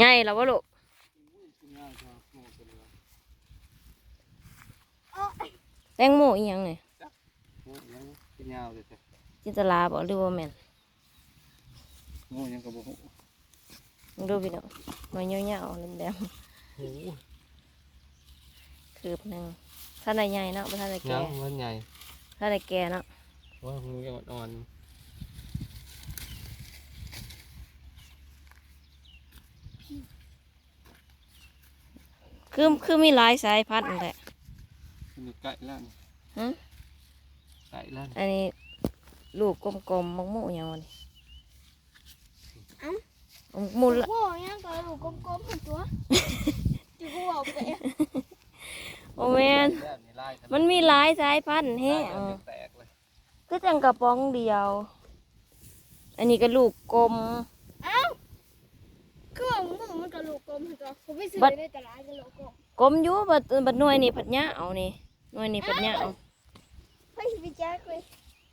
ใหญ่แล้ววะลูกแตงโมอีหยังเนี่ยโอ้ยยังเป็นยาวเลยแต่จินตลาบอกหรือว่าแม่นโง่ยังกระบอกมึงดูพี่น้องหน่อยเงี้ยวๆแดงโอ้ยๆคืบหนึ่งถ้าในใหญ่เนาะบ่ถ้าในแก่ยังมันใหญ่ถ้าในแก่เนาะว่ามึงยังอ่อน คือคือมีหลายสายพันธุ์แหละๆมีไก่ล้านฮะไก่ล้านอันนี้ลูกกลมๆมังมูอย่างนี้มังมูละโอ้ยยังก็ลูกกลมๆเหมือนตัวที่กูบอกไปเองโอแมนล้านนี่ไล่กัมันมีหลายสายพันธุ์แฮะไล่กันจนแตกเลยก็จังกระป๋องเดียว อันนี้ก็ลูกกลม เอ้าคือว่าหมูมันก็ลูกกลมเหมือนตัวผมไปซื้อบัดในตลาดก็ลูกกลมกลมอยู่บัดบัดหน่วยนี่ผัดหญ้าเอานี่หน่วยนี่ผัดหญ้าเอาไปสิไปแจ้กเลย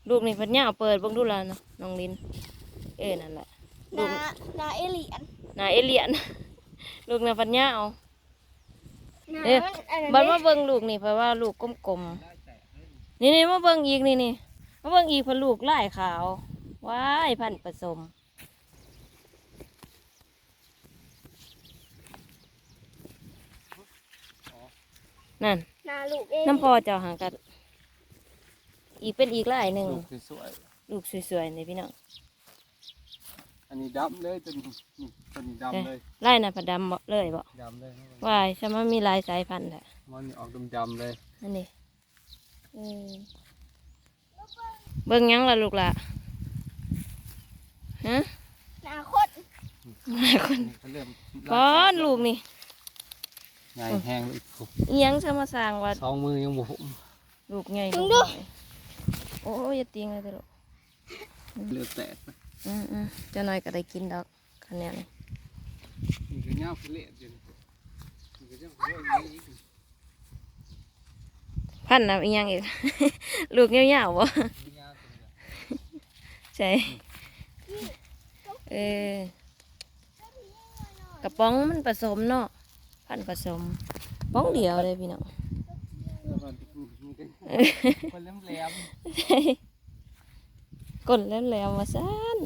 ลูกนี่ผัดหญ้าเอาเปิดเบิ่งดูแล้วนะน้องลิน เอ้นั่นแหละลูนากนาเอเลียนนาเอเลียน ลูกน่ะผัดหญ้าเอานาเอ๊ะอันนั้นบัดเด้มาเบิ่งลูกนี่เพราะว่าลูกกลมไล่แตกเลยๆนี่นี่มาเบิ่งอีกนี่นี่มาเบิ่งอีกเพนลูกลายขาวว้ายพันธุ์ผสม นั่นนาลูกเองน้ำพอเจ้าหางกันอีกเป็นอีกลายหนึ่งลูกสวยลูกสวยๆนี่พี่น้องๆอันนี้ดำเลยจนนี่ตัวนี้ดำเลยลายน่ะผัดดำบ่เลยบ่ดำเลยว้ายใช่ไหมนมีหลายสายพันธุ์แหละมันนี่ออกดำๆเลยอันนี้อืมเบิ่งหยังล่ะลูกล่ะฮะนาคตหลายคนนี่เขาเริ่มก้อนลูกนี่ ใหญ่แห้งเลยโอ้อิหยังจะมาสร้างว่าสองมือยังบุมลูกใหญ่โอ้ยอย่าติงเลยเด้อลูกเลือดแตกไปอืมอืมเจ้าน้อยก็ได้กินดอกคะแนนนี่ก็เงาพิเละอยู่นี่นี่ก็ยังหัวอย่างนี้อีกพันธุ์นะอีหยังอีก ลูกเงี้ยวๆบ่นี่เงาตัวเดียวใช่เออกระป๋องมันผสมเนาะ พันธุ์ผสมป้องเดียวเลยพี่น้องแล้วก็นี่ก็คนแหลมก้นแล้วแล้วมาซ่าน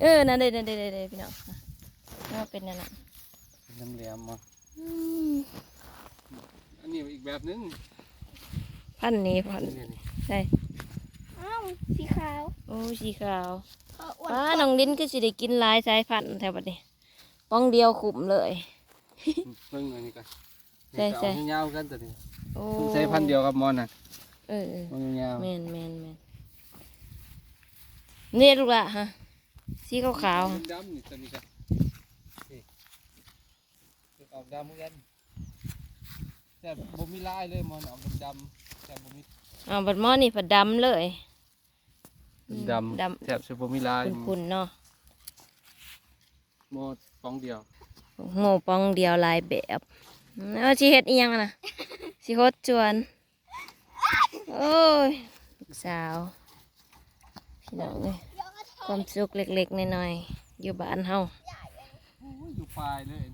เออนั่นเด้นั่นเด้นั่นเด้พี่น้องน่าเป็นนั่นน่ะๆคนแหลมๆมาอืมอันนี้อีกแบบนึงพันธุ์นี้พันธุ์นี่นี่ใช่อ้าวสีขาวโอ้สีขาวเอออ้วนป้าน้องลิ้นก็สิได้กินหลายสายพันธุ์แถวบัดนี้ป้องเดียวขุมเลย เพิ่งอันนี้กันใช่ใช่เงากันตัวนี้โอ้ใช้พันธุ์เดียวกับมอนน่ะเออเออมันเงาแมนแมนแมนนี่ลูกละฮะสีขาวขาวๆฮะดำนี่ตัวนี้กันนี่ออกดำเหมือนกันแต่บ่มีลายเลยมอนออกดำๆแต่บ่มีอ่าบัดหมอนี่ผัดดำเลยอืมดำดแถบสิบ่มีลายำคุณๆเนาะหมดปองเดียว โง่ปองเดียวหลายแบบเอาชีเฮ็ดอีหยังอะนะสิโคดจวนโอ้ยลูกสาวพี่น้องเอ้ยความสุขเล็กๆน้อยๆอยู่บ้านเฮาโอ้ยอยู่ปลายเลย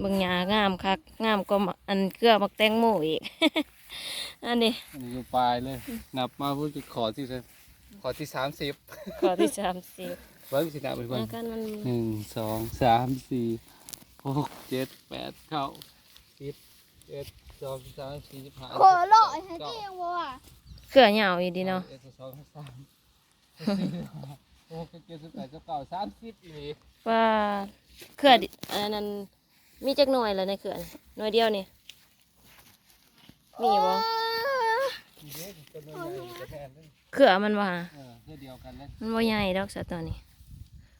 เบิ่งหญ้างามคักงามกว่าอันเกลือมักแตงโมอีก อันนี้อันนี้อยู่ปลายเลย นับมาพูดจะขอที่เลยขอที่สามสิบข้อที่สามสิบ เบิ้งสินับไปเบิ้งอาการมันหนึ่งสองสามสี่หกเจ็ดแปดเก้าสิบเอ็ดสองสามสี่สิบห้าขอเลาะให้ที่ยังบ่ว่าเกลือเหยาวอีดีเนาะเอ็ดสองสามสี่ห้าหกเจ็ดสิบแปดสิบเก้าสามสิบอีนี่ว่าเกลือดิอันนั้นมีจักหน่วยแล้วในเกลือนี่หน่วยเดียวนี่มีบ่นี่เด้อตัวน้อยใหญ่ตัวแทนนั่นเกลือมันว่าเออเพื่อเดียวกันเลยมันบ่ใหญ่ดอกสัตว์ตัวนี้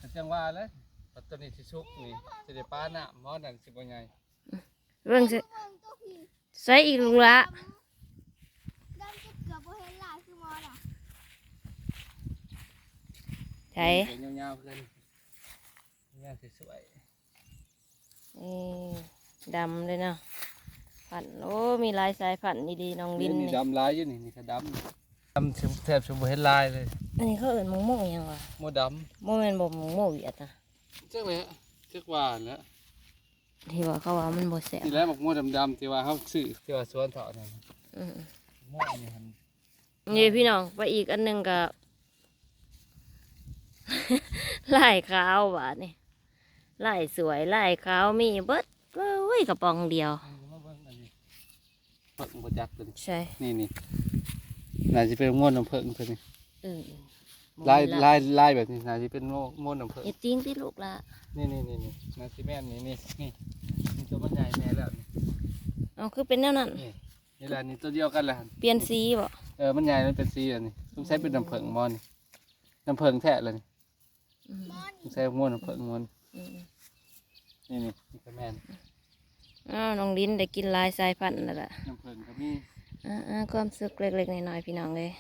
แต่จังว่าเลยปัตตานีสิชุกนี่สิได้ป้าหน้าหมอนั่นสิบ่ใหญ่เรื่องสิใส่อีกลุงละดำจะเกือบบ่เห็นหลายคือมอน่ะใช่เป็นยาวๆเลยยาวสวยนี่ดำเลยเนาะพันธุ์โอ้มีหลายสายพันธุ์ดีๆน้องๆลินี่นนี่นี่ดำลายอยู่นี่นี่ก็ดำดำแทบจะบ่เห็นลายเลย อันนี้เขาเอิ้นหมงโม่งยังวะโมดโมเมนบ่หมงโม่เวียดนะำจังเลยจักว่าแล้วที่ว่าเขาว่ามันบ่แซ่บนี่แหล้วหมกม่วงดำๆที่ว่าเขาซื้อที่ว่าสวนเถาะนั่นอืมม่วงนี่หันนี่พี่น้องไปอีกอันหนึงก็ ลายขาวบาดนี่ลายสวยลายขาวมีเบิดโอ้ยกระป๋องเดียว เอามาเบิ่งอันนี้เพิ่งบ่จักตัวนี้ใช่นี่นี่น่าจะเป็นม่วงน้ำเพิ่งตัวนี้เออ ลายลายลายแบบนี้น่าจะเป็นม่วงม่วงน้ำเพิ่งเอ็ดติ้งที่ลูกละนี่นี่นี่นี่น่าจะแม่นนี่นี่นี่นี่ตัวมันใหญ่แม่แล้วนี่เอาคือเป็นแนวนั้น นี่นี่แหละนี่ตัวเดียวกันแหละหั่นเปลี่ยนสีบ่เออมันใหญ่มันเป็นสีอันนี้ต้องใช้เป็นน้ำเพิ่งมอนนี่น้ำเพิ่งแท้เลยนี่อืมต้องใช้ม่วงน้ำเพิ่งมอนอืมนี่นี่นี่ก็แม่นอ้าวน้องลิ้นได้กินหลายสายพันธุ์แล้วล่ะน้ำเพิ่งก็มี อ่าๆความสุขเล็กๆน้อยๆพี่น้องเลย